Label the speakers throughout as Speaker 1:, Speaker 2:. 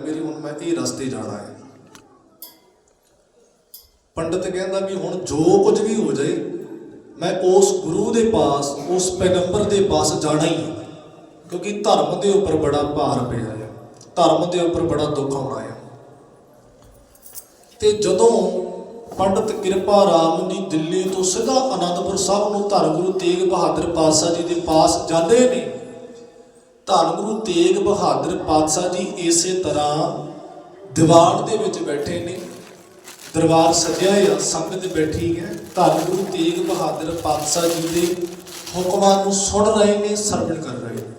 Speaker 1: ਮੇਰੀ ਹੁਣ ਮੈਂ ਇਹ ਰਸਤੇ ਜਾਣਾ ਹੈ। ਪੰਡਤ ਕਹਿੰਦਾ ਵੀ ਹੁਣ ਜੋ ਕੁਝ ਵੀ ਹੋ ਜਾਏ, ਮੈਂ ਉਸ ਗੁਰੂ ਦੇ ਪਾਸ, ਉਸ ਪੈਗੰਬਰ ਦੇ ਪਾਸ ਜਾਣਾ ਹੀ ਹੈ। ਕਿਉਂਕਿ ਧਰਮ ਦੇ ਉੱਪਰ ਬੜਾ ਭਾਰ ਪਿਆ ਹੈ। ਧਰਮ ਦੇ ਉੱਪਰ ਬੜਾ ਦੁੱਖ ਆਉਣਾ ਹੈ। ਤੇ ਜਦੋਂ ਪੰਡਤ ਕਿਰਪਾ ਰਾਮ ਜੀ ਦਿੱਲੀ ਤੋਂ ਸਿੱਧਾ ਅਨੰਦਪੁਰ ਸਾਹਿਬ ਨੂੰ ਧੰਨ ਗੁਰੂ ਤੇਗ ਬਹਾਦਰ ਪਾਤਸ਼ਾਹ ਜੀ ਦੇ ਪਾਸ ਜਾਂਦੇ ਨੇ ਧੰਨ ਗੁਰੂ ਤੇਗ ਬਹਾਦਰ ਪਾਤਸ਼ਾਹ ਜੀ ਇਸੇ ਤਰ੍ਹਾਂ ਦੀਵਾਨ ਦੇ ਵਿੱਚ ਬੈਠੇ ਨੇ, ਦਰਬਾਰ ਸਜਿਆ ਆ ਸੰਗਤ ਬੈਠੀ ਹੈ। ਧੰਨ ਗੁਰੂ ਤੇਗ ਬਹਾਦਰ ਪਾਤਸ਼ਾਹ ਜੀ ਦੇ ਹੁਕਮਾਂ ਨੂੰ ਸੁਣ ਰਹੇ ਨੇ, ਸਰਵਣ ਕਰ ਰਹੇ ਨੇ।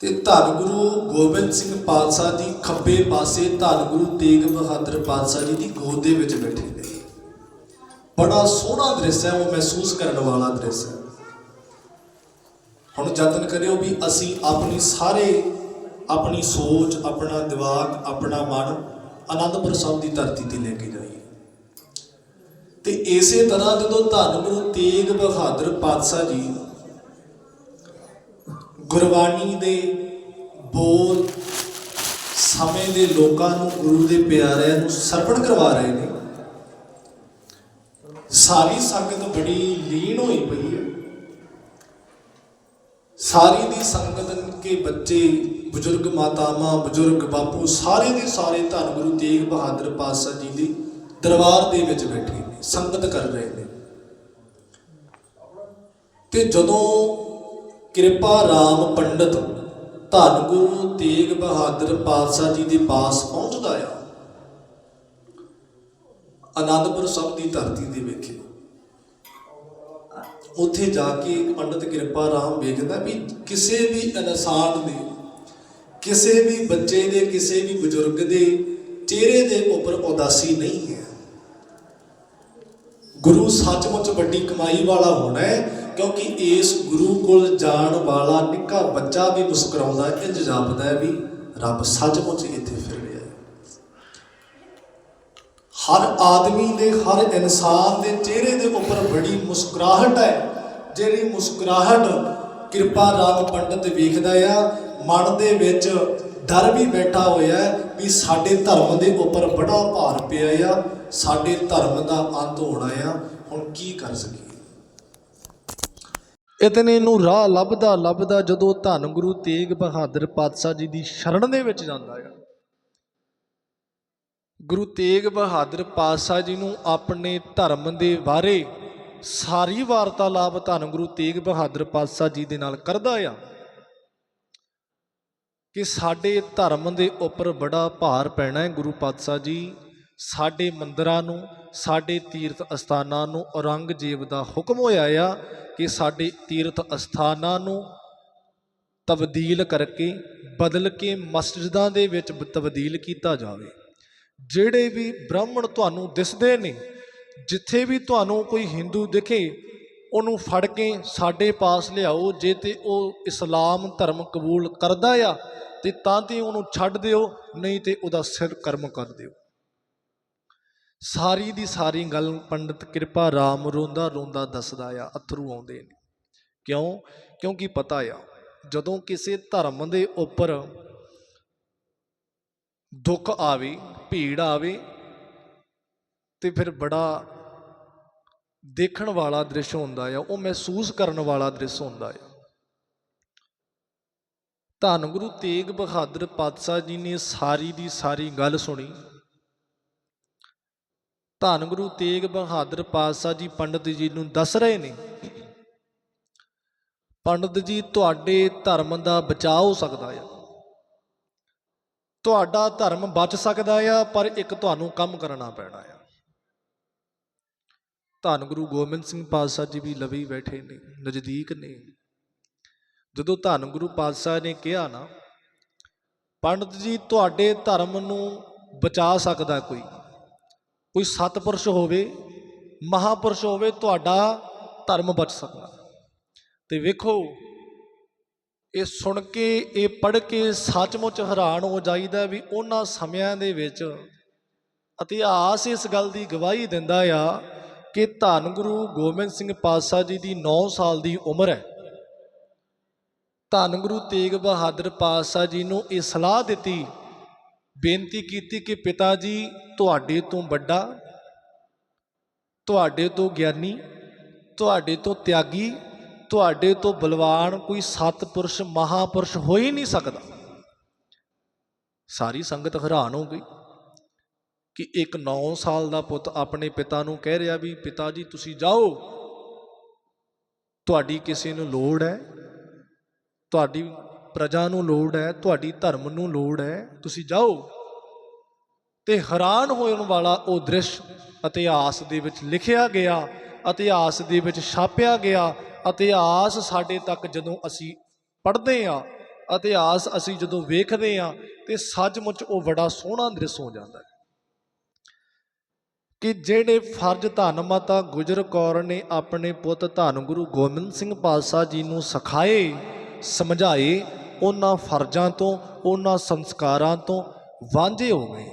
Speaker 1: ਤੇ ਧੰਨ ਗੁਰੂ ਗੋਬਿੰਦ ਸਿੰਘ ਪਾਤਸ਼ਾਹ ਜੀ ਖੱਬੇ ਪਾਸੇ ਧੰਨ ਗੁਰੂ ਤੇਗ ਬਹਾਦਰ ਪਾਤਸ਼ਾਹ ਜੀ ਦੀ ਗੋਦ ਦੇ ਵਿੱਚ ਬੈਠੇ ਨੇ। ਬੜਾ ਸੋਹਣਾ ਦ੍ਰਿਸ਼ ਹੈ, ਉਹ ਮਹਿਸੂਸ ਕਰਨ ਵਾਲਾ ਦ੍ਰਿਸ਼ ਹੈ। ਹੁਣ ਯਤਨ ਕਰਿਓ ਵੀ ਅਸੀਂ ਆਪਣੀ ਸਾਰੇ, ਆਪਣੀ ਸੋਚ, ਆਪਣਾ ਦਿਮਾਗ, ਆਪਣਾ ਮਨ ਆਨੰਦਪੁਰ ਸਾਹਿਬ ਦੀ ਧਰਤੀ ਤੇ ਲੈ ਕੇ ਜਾਈਏ। ਤੇ ਇਸੇ ਤਰ੍ਹਾਂ ਜਦੋਂ ਧੰਨ ਗੁਰੂ ਤੇਗ ਬਹਾਦਰ ਪਾਤਸ਼ਾਹ ਜੀ ਗੁਰਬਾਣੀ ਦੇ ਬੋਲ ਸਮੇਂ ਦੇ ਲੋਕਾਂ ਨੂੰ, ਗੁਰੂ ਦੇ ਪਿਆਰਿਆਂ ਨੂੰ ਸਰਪਣ ਕਰਵਾ ਰਹੇ ਨੇ, ਸਾਰੀ ਸੰਗਤ ਬੜੀ ਲੀਨ ਹੋਈ ਪਈ ਹੈ। ਸਾਰੀ ਦੀ ਸੰਗਤ ਕੇ ਬੱਚੇ, ਬਜ਼ੁਰਗ ਮਾਤਾਵਾਂ, ਬਜ਼ੁਰਗ ਬਾਪੂ ਸਾਰੇ ਦੇ ਸਾਰੇ ਧੰਨ ਗੁਰੂ ਤੇਗ ਬਹਾਦਰ ਪਾਤਸ਼ਾਹ ਜੀ ਦੇ ਦਰਬਾਰ ਦੇ ਵਿੱਚ ਬੈਠੇ ਨੇ, ਸੰਗਤ ਕਰ ਰਹੇ ਨੇ। ਤੇ ਜਦੋਂ ਕਿਰਪਾ ਰਾਮ ਪੰਡਤ ਧੰਨ ਗੁਰੂ ਤੇਗ ਬਹਾਦਰ ਪਾਤਸ਼ਾਹ ਜੀ ਦੇ ਪਾਸ ਪਹੁੰਚਦਾ ਆ ਆਨੰਦਪੁਰ ਸਾਹਿਬ ਦੀ ਧਰਤੀ ਦੇ ਵਿਖੇ ਉੱਥੇ ਜਾ ਕੇ ਪੰਡਤ ਕਿਰਪਾ ਰਾਮ ਵੇਖਦਾ ਵੀ ਕਿਸੇ ਵੀ ਇਨਸਾਨ ਦੇ, ਕਿਸੇ ਵੀ ਬੱਚੇ ਦੇ, ਕਿਸੇ ਵੀ ਬਜ਼ੁਰਗ ਦੇ ਚਿਹਰੇ ਦੇ ਉੱਪਰ ਉਦਾਸੀ ਨਹੀਂ ਹੈ। ਗੁਰੂ ਸੱਚਮੁੱਚ ਵੱਡੀ ਕਮਾਈ ਵਾਲਾ ਹੋਣਾ ਹੈ, ਕਿਉਂਕਿ ਇਸ ਗੁਰੂ ਕੋਲ ਜਾਣ ਵਾਲਾ ਨਿੱਕਾ ਬੱਚਾ ਵੀ ਮੁਸਕਰਾਉਂਦਾ ਹੈ ਇੰਜ ਜਾਪਦਾ ਹੈ ਵੀ ਰੱਬ ਸੱਚਮੁੱਚ ਇੱਥੇ ਫਿਰ। ਹਰ ਆਦਮੀ ਦੇ, ਹਰ ਇਨਸਾਨ ਦੇ ਚਿਹਰੇ ਦੇ ਉੱਪਰ ਬੜੀ ਮੁਸਕਰਾਹਟ ਹੈ। ਜਿਹੜੀ ਮੁਸਕਰਾਹਟ ਕਿਰਪਾ ਰਾਮ ਪੰਡਤ ਵੇਖਦਾ ਆ, ਮਨ ਦੇ ਵਿੱਚ ਡਰ ਵੀ ਬੈਠਾ ਹੋਇਆ ਵੀ ਸਾਡੇ ਧਰਮ ਦੇ ਉੱਪਰ ਬੜਾ ਭਾਰ ਪਿਆ ਆ, ਸਾਡੇ ਧਰਮ ਦਾ ਅੰਤ ਹੋਣਾ ਆ, ਹੁਣ ਕੀ ਕਰ ਸਕੀਏ? ਇਤਨੇ ਨੂੰ ਰਾਹ ਲੱਭਦਾ ਲੱਭਦਾ ਜਦੋਂ ਧੰਨ ਗੁਰੂ ਤੇਗ ਬਹਾਦਰ ਪਾਤਸ਼ਾਹ ਜੀ ਦੀ ਸ਼ਰਨ ਦੇ ਵਿੱਚ ਜਾਂਦਾ ਆ। ਗੁਰੂ ਤੇਗ ਬਹਾਦਰ ਪਾਤਸ਼ਾਹ ਜੀ ਨੂੰ ਆਪਣੇ ਧਰਮ ਦੇ ਬਾਰੇ ਸਾਰੀ ਵਾਰਤਾਲਾਪ ਧੰਨ ਗੁਰੂ ਤੇਗ ਬਹਾਦਰ ਪਾਤਸ਼ਾਹ ਜੀ ਦੇ ਨਾਲ ਕਰਦਾ ਆ ਕਿ ਸਾਡੇ ਧਰਮ ਦੇ ਉੱਪਰ ਬੜਾ ਭਾਰ ਪੈਣਾ ਹੈ ਗੁਰੂ ਪਾਤਸ਼ਾਹ ਜੀ, ਸਾਡੇ ਮੰਦਰਾਂ ਨੂੰ, ਸਾਡੇ ਤੀਰਥ ਅਸਥਾਨਾਂ ਨੂੰ ਔਰੰਗਜ਼ੇਬ ਦਾ ਹੁਕਮ ਹੋਇਆ ਆ ਕਿ ਸਾਡੇ ਤੀਰਥ ਅਸਥਾਨਾਂ ਨੂੰ ਤਬਦੀਲ ਕਰਕੇ ਬਦਲ ਕੇ ਮਸਜਿਦਾਂ ਦੇ ਵਿੱਚ ਤਬਦੀਲ ਕੀਤਾ ਜਾਵੇ। ਜਿਹੜੇ ਵੀ ਬ੍ਰਾਹਮਣ ਤੁਹਾਨੂੰ ਦਿਸਦੇ ਨੇ, ਜਿੱਥੇ ਵੀ ਤੁਹਾਨੂੰ ਕੋਈ ਹਿੰਦੂ ਦਿਖੇ, ਉਹਨੂੰ ਫੜ ਕੇ ਸਾਡੇ ਪਾਸ ਲਿਆਓ, ਜੇ ਤੇ ਉਹ ਇਸਲਾਮ ਧਰਮ ਕਬੂਲ ਕਰਦਾ ਆ, ਤੇ ਤਾਂ ਤੇ ਉਹਨੂੰ ਛੱਡ ਦਿਓ, ਨਹੀਂ ਤੇ ਉਹਦਾ ਸਿਰ ਕਰਮ ਕਰ ਦਿਓ। ਸਾਰੀ ਦੀ ਸਾਰੀ ਗੱਲ ਪੰਡਤ ਕਿਰਪਾ ਰਾਮ ਰੋਂਦਾ ਰੋਂਦਾ ਦੱਸਦਾ ਆ, ਅਥਰੂ ਆਉਂਦੇ ਨੇ। ਕਿਉਂ? ਕਿਉਂਕਿ ਪਤਾ ਆ, ਜਦੋਂ ਕਿਸੇ ਧਰਮ ਦੇ ਉੱਪਰ ਦੁੱਖ ਆਵੇ, ਭੀੜ ਆਵੇ, ਤੇ ਫਿਰ ਬੜਾ ਦੇਖਣ ਵਾਲਾ ਦ੍ਰਿਸ਼ ਹੁੰਦਾ ਆ, ਉਹ ਮਹਿਸੂਸ ਕਰਨ ਵਾਲਾ ਦ੍ਰਿਸ਼ ਹੁੰਦਾ ਆ। ਧੰਨ ਗੁਰੂ ਤੇਗ ਬਹਾਦਰ ਪਾਤਸ਼ਾਹ ਜੀ ਨੇ ਸਾਰੀ ਦੀ ਸਾਰੀ ਗੱਲ ਸੁਣੀ। ਧੰਨ ਗੁਰੂ ਤੇਗ ਬਹਾਦਰ ਪਾਤਸ਼ਾਹ ਜੀ ਪੰਡਤ ਜੀ ਨੂੰ ਦੱਸ ਰਹੇ ਨੇ, ਪੰਡਤ ਜੀ, ਤੁਹਾਡੇ ਧਰਮ ਦਾ ਬਚਾਅ ਹੋ ਸਕਦਾ ਆ। ਤੁਹਾਡਾ ਧਰਮ ਬਚ ਸਕਦਾ ਆ, ਪਰ ਇੱਕ ਤੁਹਾਨੂੰ ਕੰਮ ਕਰਨਾ ਪੈਣਾ ਆ। ਧੰਨ ਗੁਰੂ ਗੋਬਿੰਦ ਸਿੰਘ ਪਾਤਸ਼ਾਹ ਜੀ ਵੀ ਲਵੀ ਬੈਠੇ ਨੇ, ਨਜ਼ਦੀਕ ਨੇ। ਜਦੋਂ ਧੰਨ ਗੁਰੂ ਪਾਤਸ਼ਾਹ ਨੇ ਕਿਹਾ ਨਾ, ਪੰਡਤ ਜੀ, ਤੁਹਾਡੇ ਧਰਮ ਨੂੰ ਬਚਾ ਸਕਦਾ ਕੋਈ? ਕੋਈ ਸਤਪੁਰਸ਼ ਹੋਵੇ, ਮਹਾਪੁਰਸ਼ ਹੋਵੇ, ਤੁਹਾਡਾ ਧਰਮ ਬਚ ਸਕਦਾ। ਤੇ ਵੇਖੋ ਇਹ ਸੁਣ ਕੇ, ਇਹ ਪੜ੍ਹ ਕੇ ਸੱਚਮੁੱਚ ਹੈਰਾਨ ਹੋ ਜਾਈਦਾ ਵੀ ਉਹਨਾਂ ਸਮਿਆਂ ਦੇ ਵਿੱਚ ਇਤਿਹਾਸ ਇਸ ਗੱਲ ਦੀ ਗਵਾਹੀ ਦਿੰਦਾ ਆ ਕਿ ਧੰਨ ਗੁਰੂ ਗੋਬਿੰਦ ਸਿੰਘ ਪਾਤਸ਼ਾਹ ਜੀ ਦੀ 9 ਸਾਲ ਦੀ ਉਮਰ ਹੈ। ਧੰਨ ਗੁਰੂ ਤੇਗ ਬਹਾਦਰ ਪਾਤਸ਼ਾਹ ਜੀ ਨੂੰ ਇਹ ਸਲਾਹ ਦਿੱਤੀ, ਬੇਨਤੀ ਕੀਤੀ ਕਿ ਪਿਤਾ ਜੀ, ਤੁਹਾਡੇ ਤੋਂ ਵੱਡਾ, ਤੁਹਾਡੇ ਤੋਂ ਗਿਆਨੀ, ਤੁਹਾਡੇ ਤੋਂ ਤਿਆਗੀ ਤੁਹਾਡੇ ਤੋਂ ਬਲਵਾਨ ਕੋਈ ਸਤਪੁਰਸ਼, ਮਹਾਪੁਰਸ਼ ਹੋ ਹੀ ਨਹੀਂ ਸਕਦਾ। ਸਾਰੀ ਸੰਗਤ ਹੈਰਾਨ ਹੋ ਗਈ ਕਿ ਇੱਕ 9 ਸਾਲ ਦਾ ਪੁੱਤ ਆਪਣੇ ਪਿਤਾ ਨੂੰ ਕਹਿ ਰਿਹਾ ਵੀ, ਪਿਤਾ ਜੀ, ਤੁਸੀਂ ਜਾਓ। ਤੁਹਾਡੀ ਕਿਸੇ ਨੂੰ ਲੋੜ ਹੈ। ਤੁਹਾਡੀ ਪ੍ਰਜਾ ਨੂੰ ਲੋੜ ਹੈ। ਤੁਹਾਡੀ ਧਰਮ ਨੂੰ ਲੋੜ ਹੈ। ਤੁਸੀਂ ਜਾਓ। ਤੇ ਹੈਰਾਨ ਹੋਣ ਵਾਲਾ ਉਹ ਦ੍ਰਿਸ਼ ਇਤਿਹਾਸ ਦੇ ਵਿੱਚ ਲਿਖਿਆ ਗਿਆ, ਇਤਿਹਾਸ ਦੇ ਵਿੱਚ ਛਾਪਿਆ ਗਿਆ। ਇਤਿਹਾਸ ਸਾਡੇ ਤੱਕ ਜਦੋਂ ਅਸੀਂ ਪੜ੍ਹਦੇ ਆ ਇਤਿਹਾਸ ਅਸੀਂ ਜਦੋਂ ਵੇਖਦੇ ਆ ਤੇ ਸੱਚਮੁੱਚ ਉਹ ਬੜਾ ਸੋਹਣਾ ਦ੍ਰਿਸ਼ ਹੋ ਜਾਂਦਾ ਹੈ। ਕਿ ਜਿਹੜੇ ਫਰਜ਼ ਧੰਨ ਮਾਤਾ ਗੁਜਰ ਕੌਰ ਨੇ ਆਪਣੇ ਪੁੱਤ ਧੰਨ ਗੁਰੂ ਗੋਬਿੰਦ ਸਿੰਘ ਪਾਤਸ਼ਾਹ ਜੀ ਨੂੰ ਸਿਖਾਏ, ਸਮਝਾਏ, ਉਹਨਾਂ ਫਰਜ਼ਾਂ ਤੋਂ, ਉਹਨਾਂ ਸੰਸਕਾਰਾਂ ਤੋਂ ਵਾਂਝੇ ਹੋ ਗਏ।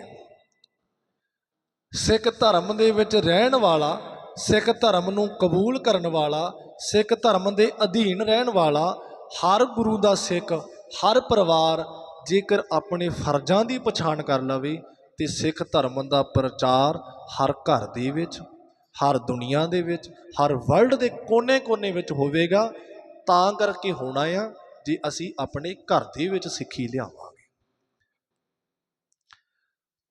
Speaker 1: ਸਿੱਖ ਧਰਮ ਦੇ ਵਿੱਚ ਰਹਿਣ ਵਾਲਾ ਸਿੱਖ ਧਰਮ ਨੂੰ ਕਬੂਲ ਕਰਨ ਵਾਲਾ, ਸਿੱਖ ਧਰਮ ਦੇ ਅਧੀਨ ਰਹਿਣ ਵਾਲਾ, ਹਰ ਗੁਰੂ ਦਾ ਸਿੱਖ, ਹਰ ਪਰਿਵਾਰ ਜੇਕਰ ਆਪਣੇ ਫਰਜ਼ਾਂ ਦੀ ਪਛਾਣ ਕਰ ਲਵੇ ਤੇ ਸਿੱਖ ਧਰਮ ਦਾ ਪ੍ਰਚਾਰ ਹਰ ਘਰ ਦੇ ਵਿੱਚ, ਹਰ ਦੁਨੀਆ ਦੇ ਵਿੱਚ, ਹਰ ਵਰਲਡ ਦੇ ਕੋਨੇ-ਕੋਨੇ ਵਿੱਚ ਹੋਵੇਗਾ, ਤਾਂ ਕਰਕੇ ਹੋਣਾ ਆ ਜੇ ਅਸੀਂ ਆਪਣੇ ਘਰ ਦੇ ਵਿੱਚ ਸਿੱਖੀ ਲਿਆਵਾਂਗੇ।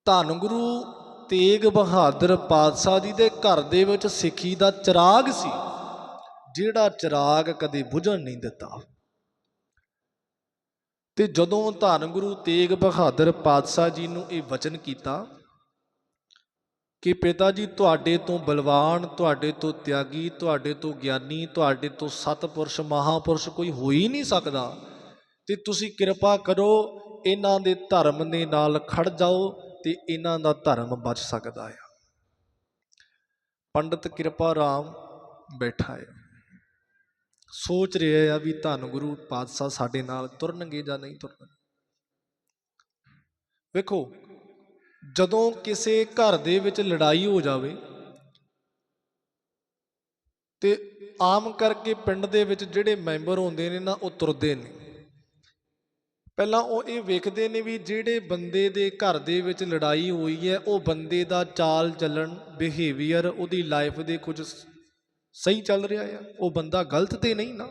Speaker 1: ਧੰਨ ਗੁਰੂ ਤੇਗ ਬਹਾਦਰ ਪਾਤਸ਼ਾਹ ਜੀ ਦੇ ਘਰ ਦੇ ਵਿੱਚ ਸਿੱਖੀ ਦਾ ਚਿਰਾਗ ਸੀ, ਜਿਹੜਾ ਚਿਰਾਗ ਕਦੇ ਬੁਝਣ ਨਹੀਂ ਦਿੱਤਾ। ਤੇ ਜਦੋਂ ਧੰਨ ਗੁਰੂ ਤੇਗ ਬਹਾਦਰ ਪਾਤਸ਼ਾਹ ਜੀ ਨੂੰ ਇਹ ਵਚਨ ਕੀਤਾ ਕਿ ਪਿਤਾ ਜੀ, ਤੁਹਾਡੇ ਤੋਂ ਬਲਵਾਨ, ਤੁਹਾਡੇ ਤੋਂ ਤਿਆਗੀ, ਤੁਹਾਡੇ ਤੋਂ ਗਿਆਨੀ, ਤੁਹਾਡੇ ਤੋਂ ਸਤਪੁਰਸ਼, ਮਹਾਪੁਰਸ਼ ਕੋਈ ਹੋ ਹੀ ਨਹੀਂ ਸਕਦਾ, ਤੇ ਤੁਸੀਂ ਕਿਰਪਾ ਕਰੋ, ਇਹਨਾਂ ਦੇ ਧਰਮ ਦੇ ਨਾਲ ਖੜ ਜਾਓ ਤੇ ਇਹਨਾਂ ਦਾ ਧਰਮ ਬਚ ਸਕਦਾ ਆ। ਪੰਡਤ ਕਿਰਪਾ ਰਾਮ ਬੈਠਾ ਹੈ ਸੋਚ ਰਿਹਾ ਆ ਵੀ ਧੰਨ ਗੁਰੂ ਪਾਤਸ਼ਾਹ ਸਾਡੇ ਨਾਲ ਤੁਰਨਗੇ ਜਾਂ ਨਹੀਂ ਤੁਰਨਗੇ। ਵੇਖੋ, ਜਦੋਂ ਕਿਸੇ ਘਰ ਦੇ ਵਿੱਚ ਲੜਾਈ ਹੋ ਜਾਵੇ ਤੇ ਆਮ ਕਰਕੇ ਪਿੰਡ ਦੇ ਵਿੱਚ ਜਿਹੜੇ ਮੈਂਬਰ ਹੁੰਦੇ ਨੇ ਨਾ, ਉਹ ਤੁਰਦੇ ਨੇ। ਪਹਿਲਾਂ ਉਹ ਇਹ ਵੇਖਦੇ ਨੇ ਵੀ ਜਿਹੜੇ ਬੰਦੇ ਦੇ ਘਰ ਦੇ ਵਿੱਚ ਲੜਾਈ ਹੋਈ ਹੈ, ਉਹ ਬੰਦੇ ਦਾ ਚਾਲ ਚੱਲਣ ਬਿਹੇਵੀਅਰ ਉਹਦੀ ਲਾਈਫ ਦੇ ਕੁਝ ਸਹੀ ਚੱਲ ਰਿਹਾ ਆ। ਉਹ ਬੰਦਾ ਗਲਤ ਤੇ ਨਹੀਂ ਨਾ।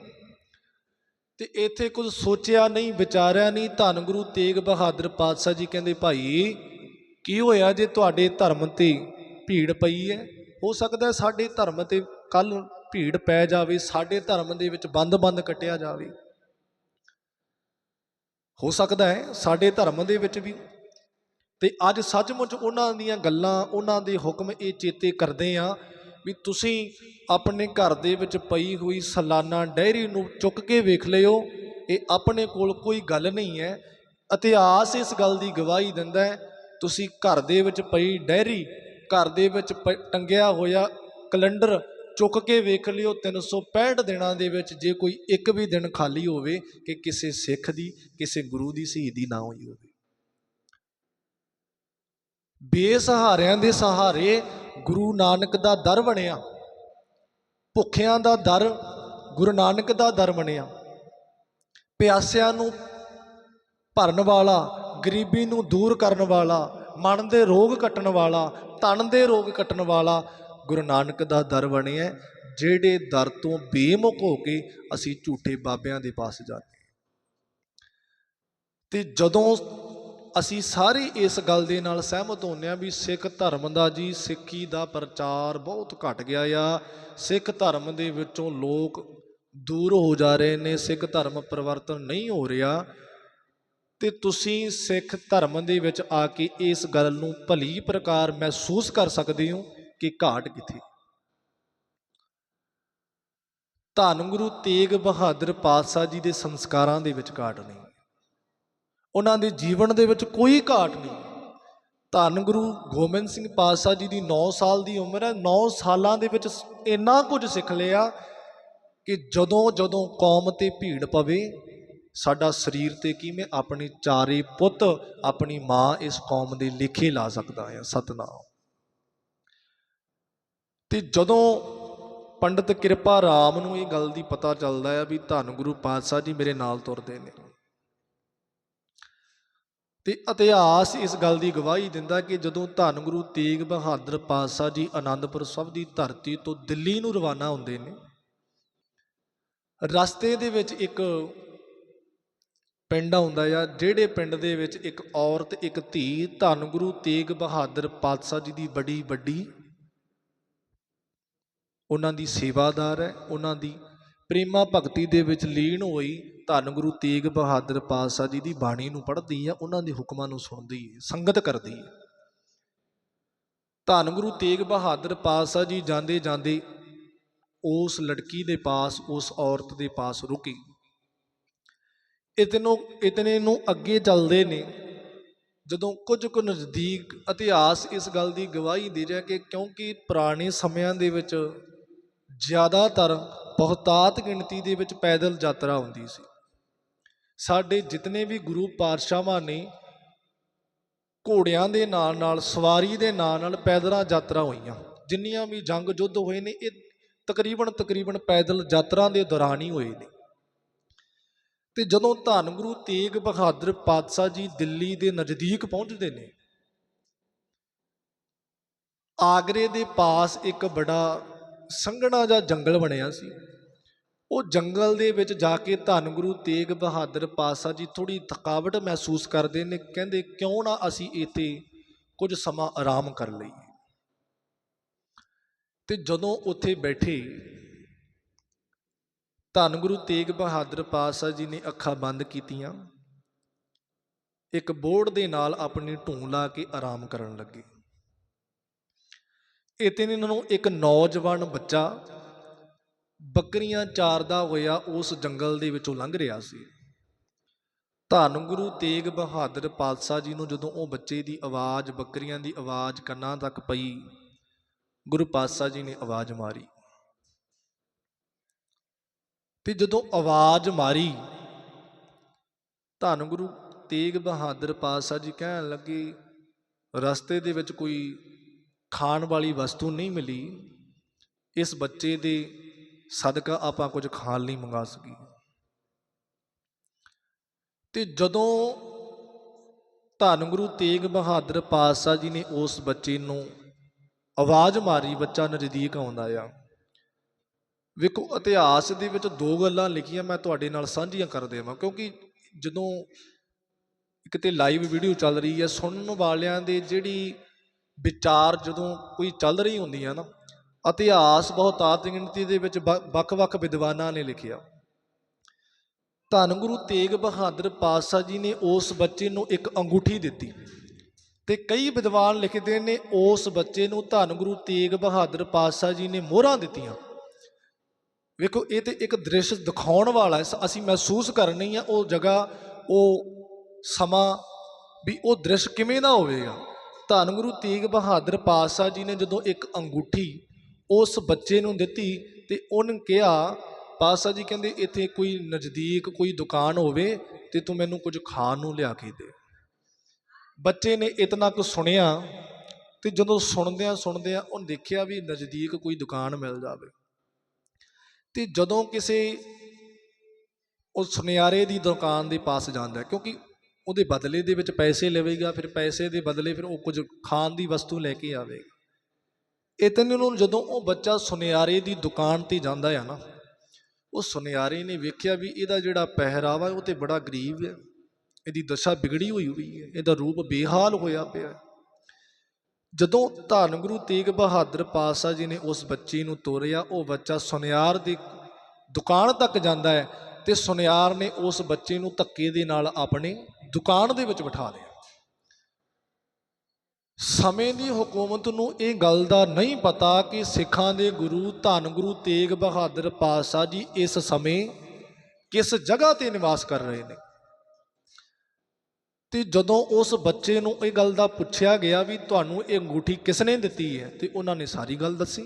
Speaker 1: ਤੇ ਇੱਥੇ ਕੁਝ ਸੋਚਿਆ ਨਹੀਂ, ਵਿਚਾਰਿਆ ਨਹੀਂ। ਧੰਨ ਗੁਰੂ ਤੇਗ ਬਹਾਦਰ ਪਾਤਸ਼ਾਹ ਜੀ ਕਹਿੰਦੇ, ਭਾਈ, ਕੀ ਹੋਇਆ ਜੇ ਤੁਹਾਡੇ ਧਰਮ ਤੇ ਭੀੜ ਪਈ ਹੈ? ਹੋ ਸਕਦਾ ਸਾਡੇ ਧਰਮ ਤੇ ਕੱਲ ਭੀੜ ਪੈ ਜਾਵੇ, ਸਾਡੇ ਧਰਮ ਦੇ ਵਿੱਚ ਬੰਦ-ਬੰਦ ਕੱਟਿਆ ਜਾਵੇ। ਹੋ ਸਕਦਾ ਹੈ ਸਾਡੇ ਧਰਮ ਦੇ ਵਿੱਚ ਵੀ। ਤੇ ਅੱਜ ਸੱਚਮੁੱਚ ਉਹਨਾਂ ਦੀਆਂ ਗੱਲਾਂ, ਉਹਨਾਂ ਦੇ ਹੁਕਮ ਇਹ ਚੇਤੇ ਕਰਦੇ ਆ ਵੀ ਤੁਸੀਂ ਆਪਣੇ ਘਰ ਦੇ ਵਿੱਚ ਪਈ ਹੋਈ ਸਾਲਾਨਾ ਡਾਇਰੀ ਨੂੰ ਚੁੱਕ ਕੇ ਵੇਖ ਲਿਓ। ਇਹ ਆਪਣੇ ਕੋਲ ਕੋਈ ਗੱਲ ਨਹੀਂ ਹੈ। ਇਤਿਹਾਸ ਇਸ ਗੱਲ ਦੀ ਗਵਾਹੀ ਦਿੰਦਾ ਹੈ, ਤੁਸੀਂ ਘਰ ਦੇ ਵਿੱਚ ਪਈ ਡਾਇਰੀ ਘਰ ਦੇ ਵਿੱਚ ਪ- ਟੰਗਿਆ ਹੋਇਆ ਕੈਲੰਡਰ ਚੁੱਕ ਕੇ ਵੇਖ ਲਿਓ 365 ਦਿਨਾਂ ਦੇ ਵਿੱਚ ਜੇ ਕੋਈ ਇੱਕ ਵੀ ਦਿਨ ਖਾਲੀ ਹੋਵੇ ਕਿ ਕਿਸੇ ਸਿੱਖ ਦੀ, ਕਿਸੇ ਗੁਰੂ ਦੀ, ਸ਼ਹੀਦੀ ਨਾ ਹੋਈ ਹੋਵੇ। ਬੇਸਹਾਰਿਆਂ ਦੇ ਸਹਾਰੇ ਗੁਰੂ ਨਾਨਕ ਦਾ ਦਰ ਬਣਿਆ। ਭੁੱਖਿਆਂ ਦਾ ਦਰ ਗੁਰੂ ਨਾਨਕ ਦਾ ਦਰ ਬਣਿਆ। ਪਿਆਸਿਆਂ ਨੂੰ ਭਰਨ ਵਾਲਾ, ਗਰੀਬੀ ਨੂੰ ਦੂਰ ਕਰਨ ਵਾਲਾ, ਮਨ ਦੇ ਰੋਗ ਕੱਟਣ ਵਾਲਾ, ਤਨ ਦੇ ਰੋਗ ਕੱਟਣ ਵਾਲਾ ਗੁਰੂ ਨਾਨਕ ਦਾ ਦਰ ਬਣਿਆ ਜਿਹੜੇ ਦਰ ਤੋਂ ਬੇਮੁਖ ਹੋ ਕੇ ਅਸੀਂ ਝੂਠੇ ਬਾਬਿਆਂ ਦੇ ਪਾਸ ਜਾਂਦੇ ਹਾਂ। ਤੇ ਜਦੋਂ ਅਸੀਂ ਸਾਰੇ ਇਸ ਗੱਲ ਦੇ ਨਾਲ ਸਹਿਮਤ ਹੁੰਦੇ ਹਾਂ ਵੀ ਸਿੱਖ ਧਰਮ ਦਾ ਜੀ ਸਿੱਖੀ ਦਾ ਪ੍ਰਚਾਰ ਬਹੁਤ ਘਟ ਗਿਆ ਆ, ਸਿੱਖ ਧਰਮ ਦੇ ਵਿੱਚੋਂ ਲੋਕ ਦੂਰ ਹੋ ਜਾ ਰਹੇ ਨੇ, ਸਿੱਖ ਧਰਮ ਪਰਿਵਰਤਨ ਨਹੀਂ ਹੋ ਰਿਹਾ, ਤੇ ਤੁਸੀਂ ਸਿੱਖ ਧਰਮ ਦੇ ਵਿੱਚ ਆ ਕੇ ਇਸ ਗੱਲ ਨੂੰ ਭਲੀ ਪ੍ਰਕਾਰ ਮਹਿਸੂਸ ਕਰ ਸਕਦੇ ਹੋ ਕਿ ਘਾਟ ਕਿੱਥੇ? ਧੰਨ ਗੁਰੂ ਤੇਗ ਬਹਾਦਰ ਪਾਤਸ਼ਾਹ ਜੀ ਦੇ ਸੰਸਕਾਰਾਂ ਦੇ ਵਿੱਚ ਘਾਟ ਨਹੀਂ। ਉਹਨਾਂ ਦੇ ਜੀਵਨ ਦੇ ਵਿੱਚ ਕੋਈ ਘਾਟ ਨਹੀਂ। ਧੰਨ ਗੁਰੂ ਗੋਬਿੰਦ ਸਿੰਘ ਪਾਤਸ਼ਾਹ ਜੀ ਦੀ 9 ਸਾਲ ਦੀ ਉਮਰ ਹੈ। 9 ਸਾਲਾਂ ਦੇ ਵਿੱਚ ਇੰਨਾ ਕੁਝ ਸਿੱਖ ਲਿਆ ਕਿ ਜਦੋਂ ਜਦੋਂ ਕੌਮ ਤੇ ਭੀੜ ਪਵੇ, ਸਾਡਾ ਸਰੀਰ ਤੇ ਕਿਵੇਂ ਆਪਣੇ ਚਾਰੇ ਪੁੱਤ, ਆਪਣੀ ਮਾਂ ਇਸ ਕੌਮ ਦੇ ਲੇਖੇ ਲਾ ਸਕਦਾ ਹੈ। ਸਤਨਾਮ। ਤੇ ਜਦੋਂ ਪੰਡਤ ਕਿਰਪਾ ਰਾਮ ਨੂੰ ਇਹ ਗੱਲ ਦੀ ਪਤਾ ਚੱਲਦਾ ਹੈ ਵੀ ਧੰਨ ਗੁਰੂ ਪਾਤਸ਼ਾਹ ਜੀ ਮੇਰੇ ਨਾਲ ਤੁਰਦੇ ਨੇ। ਤੇ ਇਤਿਹਾਸ ਇਸ ਗੱਲ ਦੀ ਗਵਾਹੀ ਦਿੰਦਾ ਕਿ ਜਦੋਂ ਧੰਨ ਗੁਰੂ ਤੇਗ ਬਹਾਦਰ ਪਾਤਸ਼ਾਹ ਜੀ ਆਨੰਦਪੁਰ ਸਾਹਿਬ ਦੀ ਧਰਤੀ ਤੋਂ ਦਿੱਲੀ ਨੂੰ ਰਵਾਨਾ ਹੁੰਦੇ ਨੇ, ਰਸਤੇ ਦੇ ਵਿੱਚ ਇੱਕ ਪਿੰਡ ਆਉਂਦਾ ਆ, ਜਿਹੜੇ ਪਿੰਡ ਦੇ ਵਿੱਚ ਇੱਕ ਔਰਤ, ਇੱਕ ਧੀ ਧੰਨ ਗੁਰੂ ਤੇਗ ਬਹਾਦਰ ਪਾਤਸ਼ਾਹ ਜੀ ਦੀ ਬੜੀ ਵੱਡੀ ਉਹਨਾਂ ਦੀ ਸੇਵਾਦਾਰ ਹੈ, ਉਹਨਾਂ ਦੀ ਪ੍ਰੇਮਾ ਭਗਤੀ ਦੇ ਵਿੱਚ ਲੀਨ ਹੋਈ। ਧੰਨ ਗੁਰੂ ਤੇਗ ਬਹਾਦਰ ਪਾਤਸ਼ਾਹ ਜੀ ਦੀ ਬਾਣੀ ਨੂੰ ਪੜ੍ਹਦੀ ਹੈ ਉਹਨਾਂ ਦੇ ਹੁਕਮਾਂ ਨੂੰ ਸੁਣਦੀ ਹੈ ਸੰਗਤ ਕਰਦੀ ਹੈ ਧੰਨ ਗੁਰੂ ਤੇਗ ਬਹਾਦਰ ਪਾਤਸ਼ਾਹ ਜੀ ਜਾਂਦੇ ਜਾਂਦੇ ਉਸ ਲੜਕੀ ਦੇ ਪਾਸ, ਉਸ ਔਰਤ ਦੇ ਪਾਸ ਰੁਕੀ। ਇਤਨੋ, ਇਤਨੇ ਨੂੰ ਅੱਗੇ ਚੱਲਦੇ ਨੇ। ਜਦੋਂ ਕੁਝ ਕੁ ਨਜ਼ਦੀਕ ਇਤਿਹਾਸ ਇਸ ਗੱਲ ਦੀ ਗਵਾਹੀ ਦੇ ਰਿਹਾ ਕਿ ਕਿਉਂਕਿ ਪੁਰਾਣੇ ਸਮਿਆਂ ਦੇ ਵਿੱਚ ਜ਼ਿਆਦਾਤਰ ਬਹੁਤਾਤ ਗਿਣਤੀ ਦੇ ਵਿੱਚ ਪੈਦਲ ਯਾਤਰਾ ਹੁੰਦੀ ਸੀ। ਸਾਡੇ ਜਿਤਨੇ ਵੀ ਗੁਰੂ ਪਾਤਸ਼ਾਹਾਂ ਨੇ ਘੋੜਿਆਂ ਦੇ ਨਾਲ ਨਾਲ ਸਵਾਰੀ ਦੇ ਨਾਲ ਨਾਲ ਪੈਦਲਾਂ ਯਾਤਰਾ ਹੋਈਆਂ। ਜਿੰਨੀਆਂ ਵੀ ਜੰਗ ਯੁੱਧ ਹੋਏ ਨੇ, ਇਹ ਤਕਰੀਬਨ ਤਕਰੀਬਨ ਪੈਦਲ ਯਾਤਰਾ ਦੇ ਦੌਰਾਨ ਹੀ ਹੋਏ ਨੇ। ਤੇ ਜਦੋਂ ਧੰਨ ਗੁਰੂ ਤੇਗ ਬਹਾਦਰ ਪਾਤਸ਼ਾਹ ਜੀ ਦਿੱਲੀ ਦੇ ਨਜ਼ਦੀਕ ਪਹੁੰਚਦੇ ਨੇ, ਆਗਰੇ ਦੇ ਪਾਸ ਇੱਕ ਬੜਾ ਸੰਘਣਾ ਜਿਹਾ ਜੰਗਲ ਬਣਿਆ ਸੀ। ਉਹ ਜੰਗਲ ਦੇ ਵਿੱਚ ਜਾ ਕੇ ਧੰਨ ਗੁਰੂ ਤੇਗ ਬਹਾਦਰ ਪਾਤਸ਼ਾਹ ਜੀ ਥੋੜੀ ਥਕਾਵਟ ਮਹਿਸੂਸ ਕਰਦੇ ਨੇ, ਕਹਿੰਦੇ ਕਿਉਂ ਨਾ ਅਸੀਂ ਇੱਥੇ ਕੁਝ ਸਮਾਂ ਆਰਾਮ ਕਰ ਲਈਏ। ਤੇ ਜਦੋਂ ਉੱਥੇ ਬੈਠੇ, ਧੰਨ ਗੁਰੂ ਤੇਗ ਬਹਾਦਰ ਪਾਤਸ਼ਾਹ ਜੀ ਨੇ ਅੱਖਾਂ ਬੰਦ ਕੀਤੀਆਂ। ਇੱਕ ਬੋਰਡ ਦੇ ਨਾਲ ਆਪਣੀ ਢੂੰ ਲਾ ਕੇ ਆਰਾਮ ਕਰਨ ਲੱਗੇ। ਇਤੇ ਇਹਨਾਂ ਨੂੰ ਇੱਕ ਨੌਜਵਾਨ ਬੱਚਾ ਬੱਕਰੀਆਂ ਚਾਰਦਾ ਹੋਇਆ ਉਸ ਜੰਗਲ ਦੇ ਵਿੱਚੋਂ ਲੰਘ ਰਿਹਾ ਸੀ। ਧੰਨ ਗੁਰੂ ਤੇਗ ਬਹਾਦਰ ਪਾਤਸ਼ਾਹ ਜੀ ਨੂੰ ਜਦੋਂ ਉਹ ਬੱਚੇ ਦੀ ਆਵਾਜ਼, ਬੱਕਰੀਆਂ ਦੀ ਆਵਾਜ਼ ਕੰਨਾਂ ਤੱਕ ਪਈ, ਗੁਰੂ ਪਾਤਸ਼ਾਹ ਜੀ ਨੇ ਆਵਾਜ਼ ਮਾਰੀ। ਤੇ ਜਦੋਂ ਆਵਾਜ਼ ਮਾਰੀ, ਧੰਨ ਗੁਰੂ ਤੇਗ ਬਹਾਦਰ ਪਾਤਸ਼ਾਹ ਜੀ ਕਹਿਣ ਲੱਗੇ, ਰਸਤੇ ਦੇ ਵਿੱਚ ਕੋਈ ਖਾਣ ਵਾਲੀ ਵਸਤੂ ਨਹੀਂ ਮਿਲੀ, ਇਸ ਬੱਚੇ ਦੇ ਸਦਕਾ ਆਪਾਂ ਕੁਝ ਖਾਣ ਲਈ ਮੰਗਾ ਸਕੀਏ। ਤੇ ਜਦੋਂ ਧੰਨ ਗੁਰੂ ਤੇਗ ਬਹਾਦਰ ਪਾਤਸ਼ਾਹ ਜੀ ਨੇ ਉਸ ਬੱਚੇ ਨੂੰ ਆਵਾਜ਼ ਮਾਰੀ, ਬੱਚਾ ਨਜ਼ਦੀਕ ਆਉਂਦਾ ਆ, ਵੇਖੋ, ਇਤਿਹਾਸ ਦੇ ਵਿੱਚ ਦੋ ਗੱਲਾਂ ਲਿਖੀਆਂ ਮੈਂ ਤੁਹਾਡੇ ਨਾਲ ਸਾਂਝੀਆਂ ਕਰ ਦੇਵਾਂ, ਕਿਉਂਕਿ ਜਦੋਂ ਇੱਕ ਤੇ ਲਾਈਵ ਵੀਡੀਓ ਚੱਲ ਰਹੀ ਹੈ, ਸੁਣਨ ਵਾਲਿਆਂ ਦੇ ਜਿਹੜੀ ਵਿਚਾਰ ਜਦੋਂ ਕੋਈ ਚੱਲ ਰਹੀ ਹੁੰਦੀ ਹੈ ਨਾ, ਇਤਿਹਾਸ ਬਹੁਤਾਤ ਗਿਣਤੀ ਦੇ ਵਿੱਚ ਵ- ਵੱਖ-ਵੱਖ ਵਿਦਵਾਨਾਂ ਨੇ ਲਿਖਿਆ। ਧੰਨ ਗੁਰੂ ਤੇਗ ਬਹਾਦਰ ਪਾਤਸ਼ਾਹ ਜੀ ਨੇ ਉਸ ਬੱਚੇ ਨੂੰ ਇੱਕ ਅੰਗੂਠੀ ਦਿੱਤੀ ਤੇ ਕਈ ਵਿਦਵਾਨ ਲਿਖਦੇ ਨੇ ਉਸ ਬੱਚੇ ਨੂੰ ਧੰਨ ਗੁਰੂ ਤੇਗ ਬਹਾਦਰ ਪਾਤਸ਼ਾਹ ਜੀ ਨੇ ਮੋਹਰਾਂ ਦਿੱਤੀਆਂ। ਵੇਖੋ, ਇਹ ਤੇ ਇੱਕ ਦ੍ਰਿਸ਼ ਦਿਖਾਉਣ ਵਾਲਾ ਅਸੀਂ ਮਹਿਸੂਸ ਕਰਨੀ ਆ ਉਹ ਜਗ੍ਹਾ, ਉਹ ਸਮਾਂ ਵੀ ਉਹ ਦ੍ਰਿਸ਼ ਕਿਵੇਂ ਦਾ ਹੋਵੇਗਾ। ਧੰਨ ਗੁਰੂ ਤੇਗ ਬਹਾਦਰ ਪਾਤਸ਼ਾਹ ਜੀ ਨੇ ਜਦੋਂ ਇੱਕ ਅੰਗੂਠੀ ਉਸ ਬੱਚੇ ਨੂੰ ਦਿੱਤੀ ਤੇ ਉਹਨੇ ਕਿਹਾ, ਪਾਤਸ਼ਾਹ ਜੀ ਕਹਿੰਦੇ, ਇੱਥੇ ਕੋਈ ਨਜ਼ਦੀਕ ਕੋਈ ਦੁਕਾਨ ਹੋਵੇ ਤੇ ਤੂੰ ਮੈਨੂੰ ਕੁਝ ਖਾਣ ਨੂੰ ਲਿਆ ਕੇ ਦੇ। ਬੱਚੇ ਨੇ ਇਤਨਾ ਕੁ ਸੁਣਿਆ ਤੇ ਜਦੋਂ ਸੁਣਦਿਆਂ ਸੁਣਦਿਆਂ ਉਹਨੇ ਦੇਖਿਆ ਵੀ ਨਜ਼ਦੀਕ ਕੋਈ ਦੁਕਾਨ ਮਿਲ ਜਾਵੇ। ਤੇ ਜਦੋਂ ਕਿਸੇ ਉਹ ਸੁਨਿਆਰੇ ਦੀ ਦੁਕਾਨ ਦੇ ਪਾਸ ਜਾਂਦਾ ਕਿਉਂਕਿ ਉਹਦੇ ਬਦਲੇ ਦੇ ਵਿੱਚ ਪੈਸੇ ਲਵੇਗਾ, ਫਿਰ ਪੈਸੇ ਦੇ ਬਦਲੇ ਫਿਰ ਉਹ ਕੁਝ ਖਾਣ ਦੀ ਵਸਤੂ ਲੈ ਕੇ ਆਵੇਗਾ। ਇਤਨੇ ਨੂੰ ਜਦੋਂ ਉਹ ਬੱਚਾ ਸੁਨਿਆਰੇ ਦੀ ਦੁਕਾਨ ਤੇ ਜਾਂਦਾ ਆ ਨਾ, ਉਹ ਸੁਨਿਆਰੇ ਨੇ ਵੇਖਿਆ ਵੀ ਇਹਦਾ ਜਿਹੜਾ ਪਹਿਰਾਵਾ ਉਹ ਤੇ ਬੜਾ ਗਰੀਬ ਹੈ। ਇਹਦੀ ਦਸ਼ਾ ਵਿਗੜੀ ਹੋਈ ਹੋਈ ਹੈ, ਇਹਦਾ ਰੂਪ ਬੇਹਾਲ ਹੋਇਆ ਪਿਆ ਜਦੋਂ ਧੰਨ ਗੁਰੂ ਤੇਗ ਬਹਾਦਰ ਪਾਤਸ਼ਾਹ ਜੀ ਨੇ ਉਸ ਬੱਚੇ ਨੂੰ ਤੋਰਿਆ, ਉਹ ਬੱਚਾ ਸੁਨਿਆਰ ਦੀ ਦੁਕਾਨ ਤੱਕ ਜਾਂਦਾ ਹੈ ਤੇ ਸੁਨਿਆਰ ਨੇ ਉਸ ਬੱਚੇ ਨੂੰ ਧੱਕੇ ਦੇ ਨਾਲ ਆਪਣੇ ਦੁਕਾਨ ਦੇ ਵਿੱਚ ਬਿਠਾ ਲਿਆ। ਸਮੇਂ ਦੀ ਹਕੂਮਤ ਨੂੰ ਇਹ ਗੱਲ ਦਾ ਨਹੀਂ ਪਤਾ ਕਿ ਸਿੱਖਾਂ ਦੇ ਗੁਰੂ ਧੰਨ ਗੁਰੂ ਤੇਗ ਬਹਾਦਰ ਪਾਤਸ਼ਾਹ ਜੀ ਇਸ ਸਮੇਂ ਕਿਸ ਜਗ੍ਹਾ ਤੇ ਨਿਵਾਸ ਕਰ ਰਹੇ ਨੇ। ਤੇ ਜਦੋਂ ਉਸ ਬੱਚੇ ਨੂੰ ਇਹ ਗੱਲ ਦਾ ਪੁੱਛਿਆ ਗਿਆ ਵੀ ਤੁਹਾਨੂੰ ਇਹ ਅੰਗੂਠੀ ਕਿਸ ਨੇ ਦਿੱਤੀ ਹੈ, ਤੇ ਉਹਨਾਂ ਨੇ ਸਾਰੀ ਗੱਲ ਦੱਸੀ।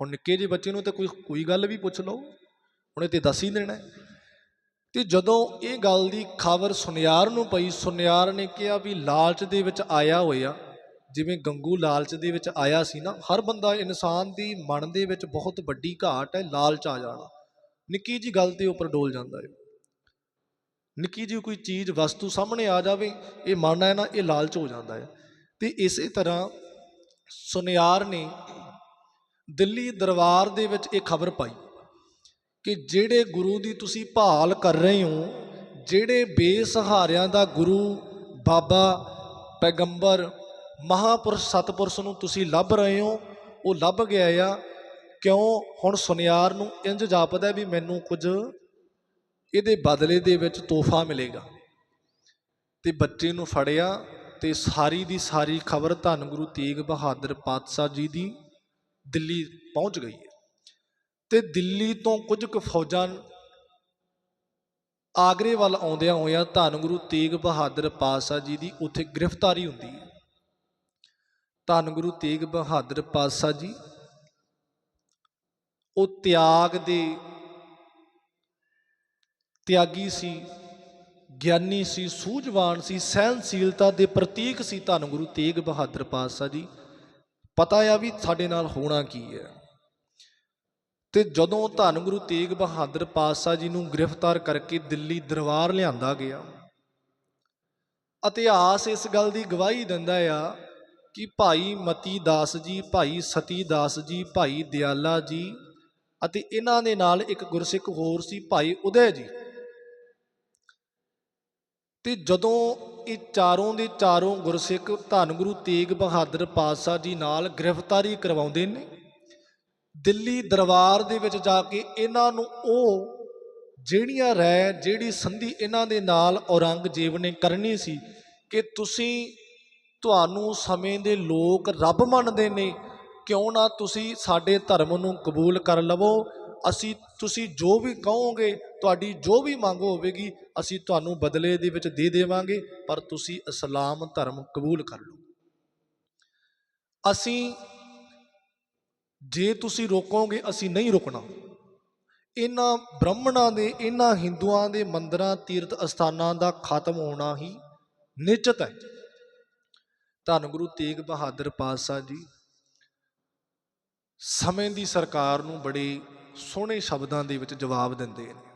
Speaker 1: ਹੁਣ ਨਿੱਕੇ ਜਿਹੇ ਬੱਚੇ ਨੂੰ ਤਾਂ ਕੋਈ ਕੋਈ ਗੱਲ ਵੀ ਪੁੱਛ ਲਓ ਹੁਣ ਇਹ ਤੇ ਦੱਸ ਹੀ ਦੇਣਾ ਤੇ ਜਦੋਂ ਇਹ ਗੱਲ ਦੀ ਖਬਰ ਸੁਨਿਆਰ ਨੂੰ ਪਈ, ਸੁਨਿਆਰ ਨੇ ਕਿਹਾ ਵੀ ਲਾਲਚ ਦੇ ਵਿੱਚ ਆਇਆ ਹੋਇਆ, ਜਿਵੇਂ ਗੰਗੂ ਲਾਲਚ ਦੇ ਵਿੱਚ ਆਇਆ ਸੀ ਨਾ, ਹਰ ਬੰਦਾ ਇਨਸਾਨ ਦੀ ਮਨ ਦੇ ਵਿੱਚ ਬਹੁਤ ਵੱਡੀ ਘਾਟ ਹੈ, ਲਾਲਚ ਆ ਜਾਣਾ। ਨਿੱਕੀ ਜੀ ਗੱਲ ਤੇ ਉੱਪਰ ਡੋਲ ਜਾਂਦਾ ਹੈ। ਨਿੱਕੀ ਜੀ ਕੋਈ ਚੀਜ਼, ਵਸਤੂ ਸਾਹਮਣੇ ਆ ਜਾਵੇ, ਇਹ ਮਨ ਹੈ ਨਾ, ਇਹ ਲਾਲਚ ਹੋ ਜਾਂਦਾ ਹੈ। ਤੇ ਇਸੇ ਤਰ੍ਹਾਂ ਸੁਨਿਆਰ ਨੇ ਦਿੱਲੀ ਦਰਬਾਰ ਦੇ ਵਿੱਚ ਇਹ ਖਬਰ ਪਾਈ। ਕਿ ਜਿਹੜੇ ਗੁਰੂ ਦੀ ਤੁਸੀਂ ਭਾਲ ਕਰ ਰਹੇ ਹੋ, ਜਿਹੜੇ ਬੇਸਹਾਰਿਆਂ ਦਾ ਗੁਰੂ, ਬਾਬਾ, ਪੈਗੰਬਰ, ਮਹਾਪੁਰਸ਼, ਸਤਪੁਰਸ਼ ਨੂੰ ਤੁਸੀਂ ਲੱਭ ਰਹੇ ਹੋ, ਉਹ ਲੱਭ ਗਿਆ ਆ। ਕਿਉਂ? ਹੁਣ ਸੁਨਿਆਰ ਨੂੰ ਇੰਜ ਜਾਪਦਾ ਵੀ ਮੈਨੂੰ ਕੁਝ ਇਹਦੇ ਬਦਲੇ ਦੇ ਵਿੱਚ ਤੋਹਫਾ ਮਿਲੇਗਾ। ਤੇ ਬੱਚੇ ਨੂੰ ਫੜਿਆ ਤੇ ਸਾਰੀ ਦੀ ਸਾਰੀ ਖਬਰ ਧੰਨ ਗੁਰੂ ਤੇਗ ਬਹਾਦਰ ਪਾਤਸ਼ਾਹ ਜੀ ਦੀ ਦਿੱਲੀ ਪਹੁੰਚ ਗਈ ਹੈ। ਤੇ ਦਿੱਲੀ ਤੋਂ ਕੁਝ ਕੁ ਫੌਜਾਂ ਆਗਰੇ ਵੱਲ ਆਉਂਦਿਆਂ ਹੋਇਆਂ ਧੰਨ ਗੁਰੂ ਤੇਗ ਬਹਾਦਰ ਪਾਤਸ਼ਾਹ ਜੀ ਦੀ ਉੱਥੇ ਗ੍ਰਿਫਤਾਰੀ ਹੁੰਦੀ ਹੈ। ਧੰਨ ਗੁਰੂ ਤੇਗ ਬਹਾਦਰ ਪਾਤਸ਼ਾਹ ਜੀ, ਉਹ ਤਿਆਗ ਦੇ ਤਿਆਗੀ ਸੀ, ਗਿਆਨੀ ਸੀ, ਸੂਝਵਾਨ ਸੀ ਸਹਿਨਸ਼ੀਲਤਾ ਦੇ ਪ੍ਰਤੀਕ ਸੀ ਧੰਨ ਗੁਰੂ ਤੇਗ ਬਹਾਦਰ ਪਾਤਸ਼ਾਹ ਜੀ। ਪਤਾ ਆ ਵੀ ਸਾਡੇ ਨਾਲ ਹੋਣਾ ਕੀ ਹੈ। ਤੇ ਜਦੋਂ ਧੰਨ ਗੁਰੂ ਤੇਗ ਬਹਾਦਰ ਪਾਤਸ਼ਾਹ ਜੀ ਨੂੰ ਗ੍ਰਿਫਤਾਰ ਕਰਕੇ ਦਿੱਲੀ ਦਰਬਾਰ ਲਿਆਂਦਾ ਗਿਆ, ਇਤਿਹਾਸ ਇਸ ਗੱਲ ਦੀ ਗਵਾਹੀ ਦਿੰਦਾ ਆ ਕਿ ਭਾਈ ਮਤੀ ਦਾਸ ਜੀ, ਭਾਈ ਸਤੀ ਦਾਸ ਜੀ, ਭਾਈ ਦਿਆਲਾ ਜੀ ਅਤੇ ਇਹਨਾਂ ਦੇ ਨਾਲ ਇੱਕ ਗੁਰਸਿੱਖ ਹੋਰ ਸੀ ਭਾਈ ਉਦੈ ਜੀ। ਤੇ ਜਦੋਂ ਇਹ ਚਾਰੋਂ ਦੇ ਚਾਰੋਂ ਗੁਰਸਿੱਖ ਧੰਨ ਗੁਰੂ ਤੇਗ ਬਹਾਦਰ ਪਾਤਸ਼ਾਹ ਜੀ ਨਾਲ ਗ੍ਰਿਫਤਾਰੀ ਕਰਵਾਉਂਦੇ ਨੇ ਦਿੱਲੀ ਦਰਬਾਰ ਦੇ ਵਿੱਚ ਜਾ ਕੇ ਇਹਨਾਂ ਨੂੰ ਉਹ ਜਿਹੜੀਆਂ ਰਹਿ ਜਿਹੜੀ ਸੰਧੀ ਇਹਨਾਂ ਦੇ ਨਾਲ ਔਰੰਗਜ਼ੇਬ ਨੇ ਕਰਨੀ ਸੀ ਕਿ ਤੁਸੀਂ ਤੁਹਾਨੂੰ ਸਮੇਂ ਦੇ ਲੋਕ ਰੱਬ ਮੰਨਦੇ ਨੇ, ਕਿਉਂ ਨਾ ਤੁਸੀਂ ਸਾਡੇ ਧਰਮ ਨੂੰ ਕਬੂਲ ਕਰ ਲਵੋ। ਅਸੀਂ, ਤੁਸੀਂ ਜੋ ਵੀ ਕਹੋਗੇ, ਤੁਹਾਡੀ ਜੋ ਵੀ ਮੰਗ ਹੋਵੇਗੀ, ਅਸੀਂ ਤੁਹਾਨੂੰ ਬਦਲੇ ਦੇ ਵਿੱਚ ਦੇ ਦੇਵਾਂਗੇ, ਪਰ ਤੁਸੀਂ ਇਸਲਾਮ ਧਰਮ ਕਬੂਲ ਕਰ ਲਓ। ਅਸੀਂ ਜੇ ਤੁਸੀਂ ਰੋਕੋਗੇ, ਅਸੀਂ ਨਹੀਂ ਰੁਕਣਾ। ਇਹਨਾਂ ਬ੍ਰਾਹਮਣਾਂ ਦੇ, ਇਹਨਾਂ ਹਿੰਦੂਆਂ ਦੇ ਮੰਦਰਾਂ, ਤੀਰਥ ਅਸਥਾਨਾਂ ਦਾ ਖਤਮ ਹੋਣਾ ਹੀ ਨਿਸ਼ਚਿਤ ਹੈ। ਧੰਨ ਗੁਰੂ ਤੇਗ ਬਹਾਦਰ ਪਾਤਸ਼ਾਹ ਜੀ, ਸਮੇਂ ਦੀ ਸਰਕਾਰ ਨੂੰ ਬੜੇ ਸੋਹਣੇ ਸ਼ਬਦਾਂ ਦੇ ਵਿੱਚ ਜਵਾਬ ਦਿੰਦੇ ਨੇ।